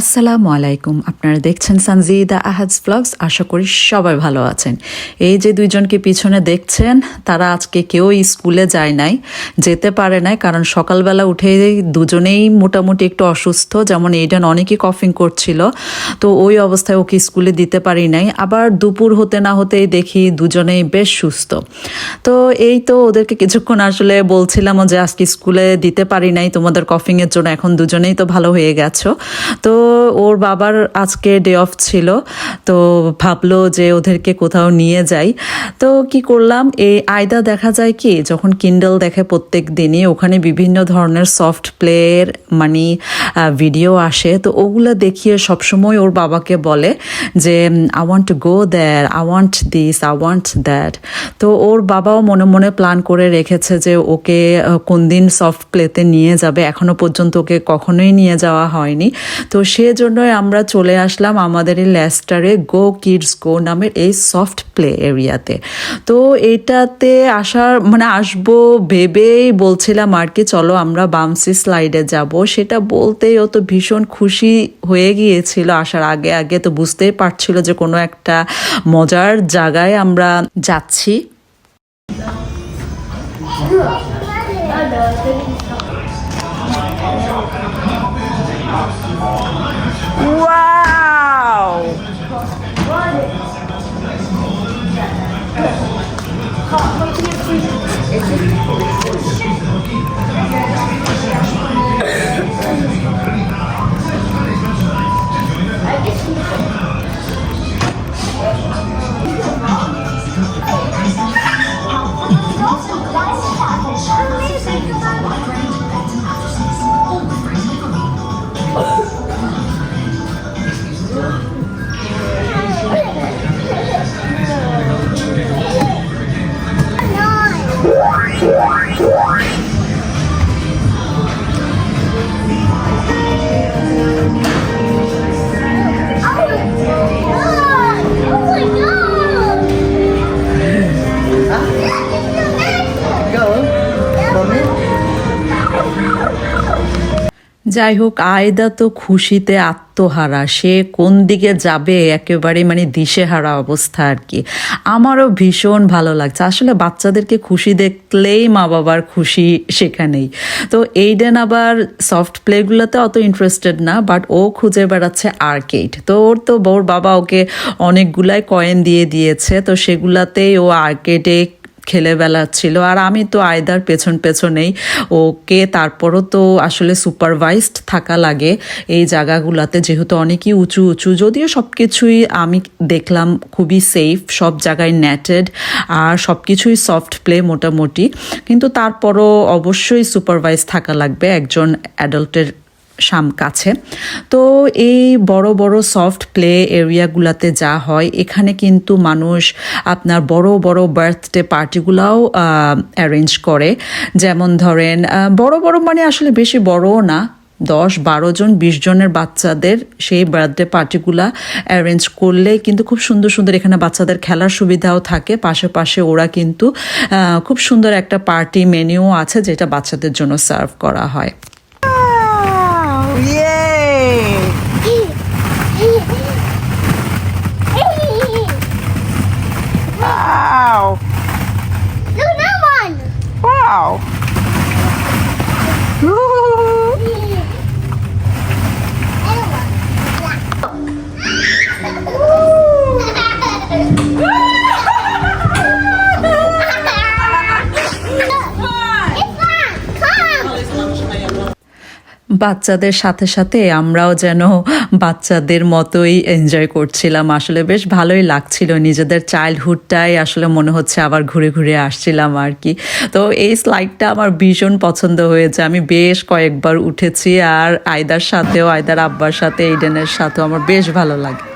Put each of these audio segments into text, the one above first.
আসসালামু আলাইকুম। আপনারা দেখছেন সানজিদা আহাজ ব্লগস আশা করি সবাই ভালো আছেন। এই যে দুইজনকে পিছনে দেখছেন, তারা আজকে কেউ স্কুলে যায় নাই, যেতে পারে নাই, কারণ সকালবেলা উঠে দুজনেই মোটামুটি একটু অসুস্থ। যেমন এইডান অনেকই কফিং করছিল, তো ওই অবস্থায় ওকে স্কুলে দিতে পারি নাই। আবার দুপুর হতে না হতেই দেখি দুজনেই বেশ সুস্থ। তো এই তো ওদেরকে কিছুক্ষণ আসলে বলছিলাম যে আজকে স্কুলে দিতে পারি নাই, তোমাদের কফিংয়ের জন্য। এখন দুজনেই তো ভালো হয়ে গেছো। তো ওর বাবার আজকে ডে অফ ছিল, তো ভাবলো যে ওদেরকে কোথাও নিয়ে যাই। তো কি করলাম, এই আয়দা দেখা যায় কি, যখন কিন্ডল দেখে প্রত্যেক দিনই, ওখানে বিভিন্ন ধরনের সফট প্লের মানে ভিডিও আসে, তো ওগুলো দেখিয়ে সবসময় ওর বাবাকে বলে যে I want to go there I want this I want that তো ওর বাবাও মনে মনে প্ল্যান করে রেখেছে যে, ওকে কোন দিন সফট প্লেতে নিয়ে যাবে। এখনও পর্যন্ত ওকে কখনোই নিয়ে যাওয়া হয়নি। তো সেজন্যই আমরা চলে আসলাম আমাদের এই ল্যাস্টারে গো কিডস গো নামের এই সফট প্লে এরিয়াতে তো এটাতে আসার মানে আসব ভেবেই বলছিলাম আর কি, চলো আমরা বামসি স্লাইডে যাব। সেটা বলতেই ও তো ভীষণ খুশি হয়ে গিয়েছিল আসার আগে আগে, তো বুঝতেই পারছিল যে কোনো একটা মজার জায়গায় আমরা যাচ্ছি। Wow! যাই হোক আয়দা তো খুশিতে আত্মহারা। সে কোন দিকে যাবে একেবারে মানে দিশেহারা অবস্থা আর কি। আমারও ভীষণ ভালো লাগছে। আসলে বাচ্চাদেরকে খুশি দেখলেই মা বাবার খুশি সেখানেই। তো এইডেন আবার সফট প্লেগুলোতে অত ইন্টারেস্টেড না বাট ও খুঁজে বেড়াচ্ছে আর্কেড তো ওর তো ওর বাবা ওকে অনেকগুলাই কয়েন দিয়ে দিয়েছে, তো সেগুলাতেই ও আর্কেডে খেলে বেলাচ্ছিল আর আমি তো আয়দার পেছন পেছনেই। ওকে তারপরও তো আসলে সুপারভাইজড থাকা লাগে এই জায়গাগুলোতে। যেহেতু অনেকই উঁচু উঁচু, যদিও সব কিছুই আমি দেখলাম খুবই সেফ সব জায়গায় নেটেড আর সব কিছুই সফট প্লে মোটামুটি। কিন্তু তারপরও অবশ্যই সুপারভাইজ থাকা লাগবে একজন অ্যাডাল্টের সাম কাছে তো এই বড় বড় সফট প্লে এরিয়াগুলোতে যা হয়, এখানে কিন্তু মানুষ আপনার বড় বড় বার্থডে পার্টিগুলাও অ্যারেঞ্জ করে। যেমন ধরেন বড় বড় মানে আসলে বেশি বড়ও না, দশ, বারো জন, বিশ জনের বাচ্চাদের সেই বার্থডে পার্টিগুলা অ্যারেঞ্জ করলে কিন্তু খুব সুন্দর সুন্দর এখানে বাচ্চাদের খেলার সুবিধাও থাকে। পাশে পাশে ওরা কিন্তু খুব সুন্দর একটা পার্টি মেনুও আছে, যেটা বাচ্চাদের জন্য সার্ভ করা হয়। বাচ্চাদের সাথে সাথে আমরাও যেন বাচ্চাদের মতোই এনজয় করছিলাম। আসলে বেশ ভালোই লাগছিল নিজেদের চাইল্ডহুডটাই আসলে মনে হচ্ছে আবার ঘুরে ঘুরে আসছিলাম আর কি। তো এই স্লাইডটা আমার ভীষণ পছন্দ হয়েছে। আমি বেশ কয়েকবার উঠেছি আর আয়দার সাথেও, আয়দার আব্বার সাথে ইডেনের সাথেও আমার বেশ ভালো লাগে।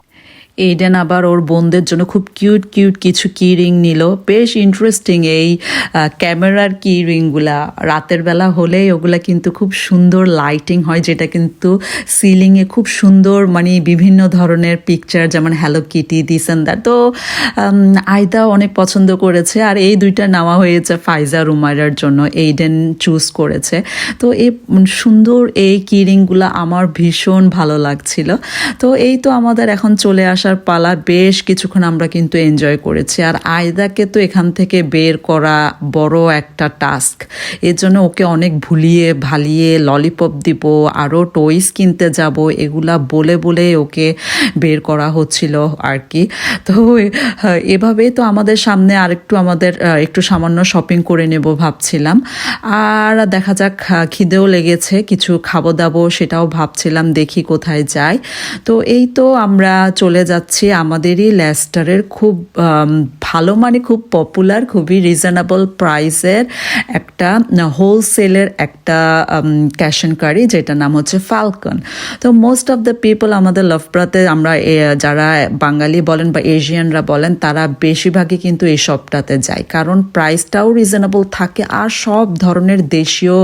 এইডেন আবার ওর বোনদের জন্য খুব কিউট কিউট কিছু কি রিং নিল। বেশ ইন্টারেস্টিং এই ক্যামেরার কি রিংগুলা রাতের বেলা হলেই ওগুলা কিন্তু খুব সুন্দর লাইটিং হয়, যেটা কিন্তু সিলিংয়ে খুব সুন্দর মানে বিভিন্ন ধরনের পিকচার যেমন hello kitty this and that তো আয়দা অনেক পছন্দ করেছে, আর এই দুইটা নেওয়া হয়েছে ফাইজা রুমাইরার জন্য এইডেন চুজ করেছে। তো এই সুন্দর এই কিরিংগুলো আমার ভীষণ ভালো লাগছিল। তো এই তো আমাদের এখন চলে আসার পালা বেশ কিছুক্ষণ আমরা কিন্তু এনজয় করেছি। আর আয়দাকে তো এখান থেকে বের করা বড় একটা টাস্ক এর জন্য ওকে অনেক ভুলিয়ে, ভালিয়ে ললিপপ দিব আরও টয়েস কিনতে যাব, এগুলা বলে বলে ওকে বের করা হচ্ছিল আর কি। তো এভাবেই তো আমাদের সামনে আরেকটু আমাদের একটু সামান্য শপিং করে নেব ভাবছিলাম। আর দেখা যাক খিদেও লেগেছে, কিছু খাব দাবো সেটাও ভাবছিলাম, দেখি কোথায় যাই। তো এই তো আমরা চলে যাচ্ছি, আমাদেরই লেস্টারের খুব ভালো মানে খুব পপুলার খুবই রিজনেবল প্রাইসের একটা হোলসেলের একটা ক্যাশ অ্যান্ড কারি যেটার নাম হচ্ছে ফালকন তো মোস্ট অফ দ্য পিপল আমাদের লভপ্রাতে আমরা যারা বাঙালি বলেন বা এশিয়ানরা বলেন, তারা বেশিরভাগই কিন্তু এই সবটাতে যায়। কারণ প্রাইসটাও রিজনেবল থাকে আর সব ধরনের দেশীয়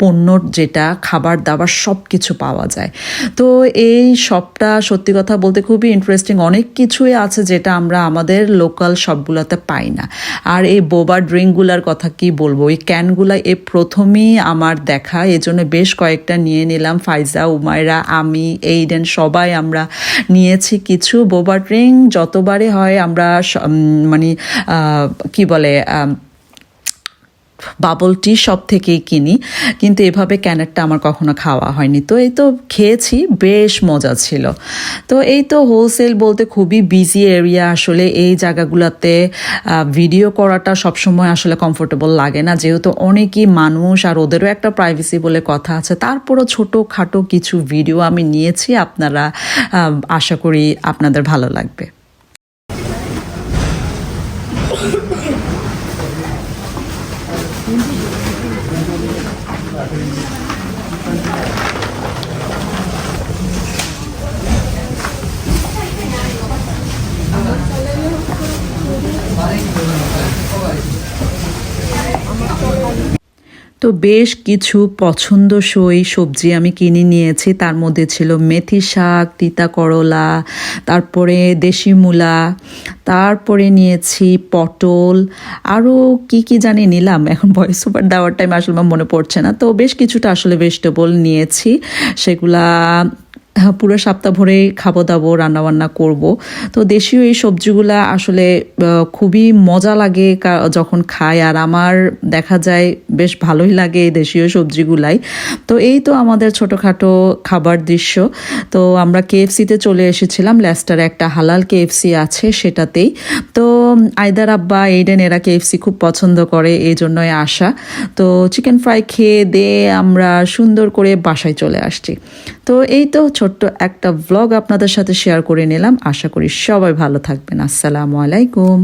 পণ্য যেটা খাবার দাবার সব কিছু পাওয়া যায়। তো এই শপটা সত্যি কথা বলতে খুবই ইন্টারেস্টিং অনেক কিছুই আছে যেটা আমরা আমাদের লোকাল শপগুলোতে পাই না। আর এই বোবা ড্রিঙ্কগুলার কথা কি বলব? এই ক্যানগুলা এ প্রথমেই আমার দেখা এই জন্য বেশ কয়েকটা নিয়ে নিলাম। ফাইজা উমায়রা আমি, এইডেন সবাই আমরা নিয়েছি কিছু বোবা ড্রিঙ্ক যতবারে হয় আমরা মানে কি বলে বাবল টি সব থেকেই কিনি, কিন্তু এভাবে ক্যানেটটা আমার কখনো খাওয়া হয়নি। তো এই তো খেয়েছি, বেশ মজা ছিল। তো এই তো হোলসেল বলতে খুবই বিজি এরিয়া আসলে এই জায়গাগুলোতে ভিডিও করাটা সবসময় আসলে কমফোর্টেবল লাগে না। যেহেতু অনেকই মানুষ, আর ওদেরও একটা প্রাইভেসি বলে কথা আছে, তারপরও ছোটো খাটো কিছু ভিডিও আমি নিয়েছি, আপনারা আশা করি আপনাদের ভালো লাগবে। তো বেশ কিছু পছন্দসই সবজি আমি কিনে নিয়েছি। তার মধ্যে ছিল মেথি শাক, তিতা করলা, তারপরে দেশি মূলা, তারপরে নিয়েছি পটল। আরও কি কি জানি নিলাম, এখন ভয়েস ওভার দেওয়ার টাইম আসলে আমার মনে পড়ছে না। তো বেশ কিছুটা আসলে ভেজিটেবল নিয়েছি। সেগুলা পুরো সপ্তাহ ভরে খাব দাবো রান্নাবান্না করব। তো দেশীয় এই সবজিগুলা আসলে খুবই মজা লাগে যখন খাই। আর আমার দেখা যায় বেশ ভালোই লাগে এই দেশীয় সবজিগুলাই। তো এই তো আমাদের ছোটোখাটো খাবার দৃশ্য। তো আমরা কেএফসিতে চলে এসেছিলাম। লেস্টারে একটা হালাল কেএফসি আছে সেটাতেই। তো আয়দার আব্বা এইডেন, এরা কেএফসি খুব পছন্দ করে, এই জন্যই আসা। তো চিকেন ফ্রাই খেয়ে দিয়ে আমরা সুন্দর করে বাসায় চলে আসছি। তো এই তো ছোট্ট একটা ব্লগ আপনাদের সাথে শেয়ার করে নিলাম। আশা করি সবাই ভালো থাকবেন। আসসালামু আলাইকুম।